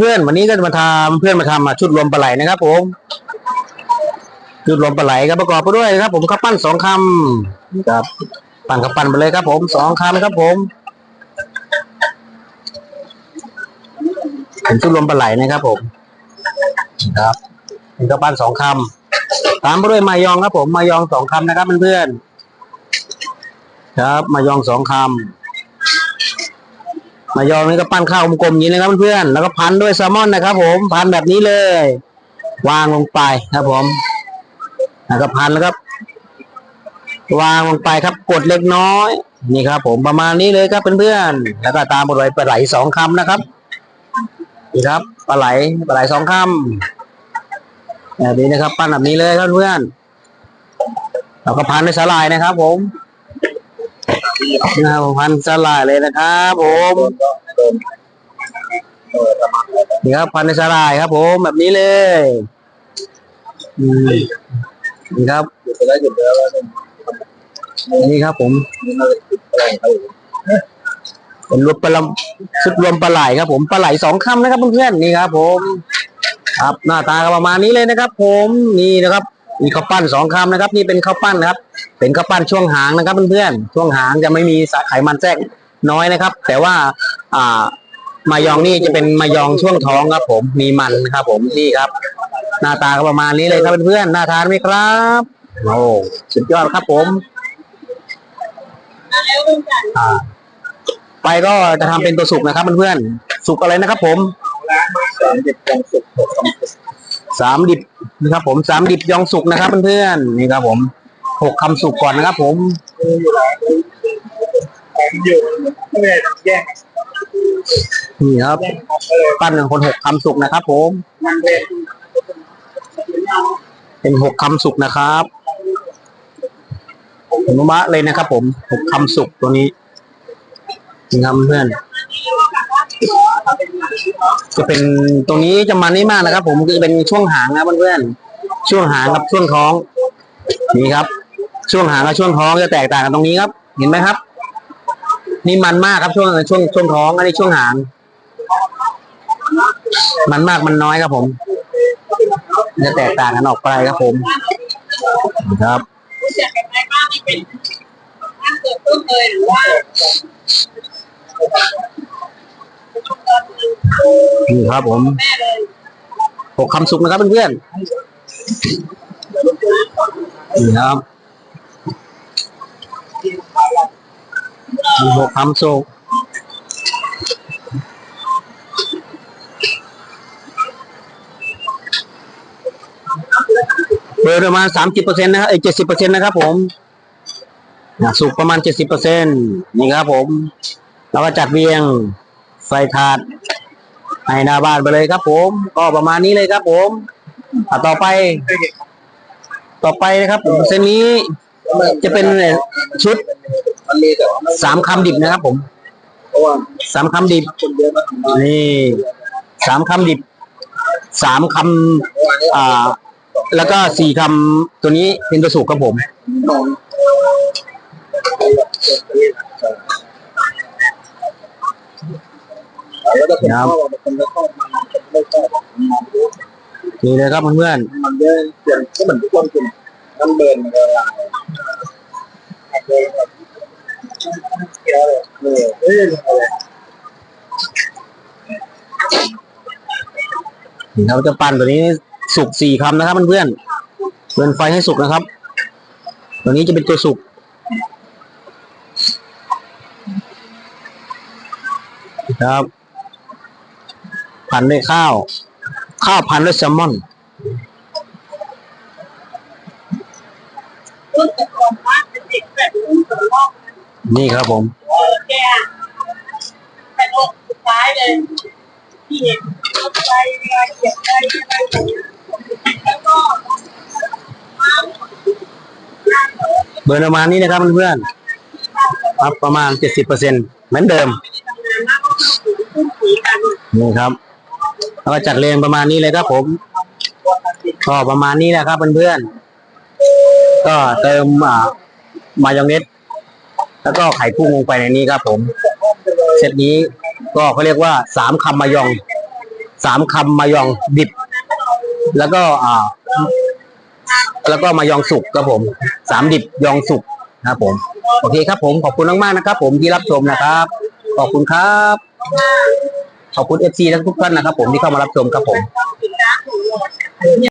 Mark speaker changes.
Speaker 1: เพื่อนๆวันนี้ก็จะมาทำเพื่อนมาทำชุดรวมปลาไหลนะครับผมชุดรวมปลาไหลก็ประกอบไปด้วยครับ ผมข้าวปั้นสองคำครับปั้นข้าวปั้นไปเลยครับ ผมสองคำครับผมเป็นชุดรวมปลาไหลนะครับ ผมครับเป็นข้าวปั้นสองคำตามไปด้วยมายองครับ ผมมายองสองคำนะครับเพื่อนๆครับ มายองสองคำ มายองนี่ก็ปั้นข้าวกลมๆอย่างนี้นะครับเพื่อนๆแล้วก็พันด้วยแซลมอนนะครับ ผมพันแบบนี้เลย วางลงไปครับผมแล้วก็พันแล้วก็วางลงไปครับกดเล็กน้อย นี่ครับ ผมประมาณนี้เลยครับเพื่อนๆแล้วก็ตามบทไว้ปลาไหลสองคำนะครับนี่ครับปลาไหลปลาไหลสองคำแบบนี้นะครับ ปั้นแบบนี้เลยครับเพื่อนๆแล้วก็พันด้วยสาลายนะครับ ผมนะครับพันสาลายเลยนะครับ ผม นี่ครับพันในสาลายครับ ผมแบบนี้เลยนี่ครับนี่ครับ ผมเป็นรวมปลาชุดรวมปลาไหลครับ ผมปลาไหลสองคำนะครับเพื่อนๆนี่ครับ ผมครับหน้าตาประมาณนี้เลยนะครับ ผมนี่นะครับ มีข้าวปั้นสองคำนะครับ นี่เป็นข้าวปั้นนะครับ เป็นข้าวปั้นช่วงหางนะครับเพื่อนๆช่วงหางจะไม่มีสาไขมันแทรกน้อยนะครับ แต่ว่า อ่า มายองนี่จะเป็นมายองช่วงท้องครับ ผมมีมันนะครับ ผมนี่ครับ หน้าตาก็ประมาณนี้เลยครับเพื่อนๆน่าทานไหมครับโอ้สุดยอดครับผมไปก็จะทำเป็นตัวสุกนะครับเพื่อนๆสุกอะไรนะครับ ผมสามดิบนะครับ ผมสามดิบยองสุกนะครับเพื่อนๆนี่ครับ ผมหกคำสุกก่อนนะครับ ผม นี่ครับปั้นหนึ่งคนหกคำสุกนะครับ ผมเป็นหกคำสุกนะครับอนุมะเลยนะครับ ผมหกคำสุกตัวนี้นี่ครับเพื่อนจะเป็นตรงนี้จะมันไม่มากนะครับ ผมก็จะเป็นช่วงหางนะเพื่อนๆช่วงหางกับช่วงท้อง นี่ครับ ช่วงหางกับช่วงท้องจะแตกต่างกันตรงนี้ครับ เห็นไหมครับ นี่มันมากครับช่วงช่วงช่วงท้องอันนี้ช่วงหาง มันมากมันน้อยครับผม จะแตกต่างกันออกไปครับผม ครับ
Speaker 2: นี่
Speaker 1: ครับผมหกคำสุกนะครับเพื่อนๆนี่ครับ มีหกคำสุกเปิดประมาณสามสิบเปอร์เซ็นต์นะครับเอ้เจ็ดสิบเปอร์เซ็นต์นะครับผมนะสุกประมาณเจ็ดสิบเปอร์เซ็นต์นี่ครับผมแล้วก็จัดเรียงใส่ถาดให้หน้าบ้านไปเลยครับ ผม ก็ประมาณนี้เลยครับ ผมอะต่อไป ต่อไปนะครับผมเส้นนี้จะเป็นชุด สามคำดิบนะครับผมสามคำดิบนี่สามคำดิบสามคำอ่า แล้วก็สี่คำตัวนี้เป็นตัวสุกครับผม
Speaker 3: แล้วก็เป็นข้าวมันคนไม่ชอบมันไม่ชอบมันเยอะ
Speaker 1: นี่เลยครับเพื่อน
Speaker 3: มันเยอะเปลี่ยนก็เหมือนทุกคนกินน้ำเบิร์นมันละลายมันเลยแบบ เคี้ยวเลยเออเอ้ยอะไร
Speaker 1: ๆนี่เราจะปั้นตัวนี้สุกสี่คำนะครับเพื่อนๆเปิดไฟให้สุกนะครับ ตัวนี้จะเป็นตัวสุกครับ พันด้วยข้าว ข้าวพันด้วยแซลมอน
Speaker 2: ต้นแต่ก่อนบ้านเป็นเด็กแบบรุ่นตัวรอบ
Speaker 1: นี่ครับผม
Speaker 2: เออแกแต่ลกสุดท้ายเลยที่เห็นรถไฟเรือเก็บได้ที่ไปแล้วก็
Speaker 1: เบอร์ประมาณนี้นะครับเพื่อนๆครับประมาณเจ็ดสิบเปอร์เซ็นเหมือนเดิม
Speaker 2: นี่ค
Speaker 1: รับแล้วก็จัดเรียงประมาณนี้เลยครับผมก็ประมาณนี้แหละครับเพื่อนๆก็เติมอ่ามายองเนส แล้วก็ไข่กุ้งลงไปในนี้ครับผมเซตนี้ก็เขาเรียกว่าสามคำมายองสามคำมายองดิบ แล้วก็อ่า แล้วก็มายองสุกครับผมสามดิบยองสุกนะครับผมโอเคครับผมขอบคุณมากๆนะครับ ผมที่รับชมนะครับ ขอบคุณครับขอบคุณเอฟซีทุกท่านนะครับ ผมที่เข้ามารับชมครับผ
Speaker 2: ม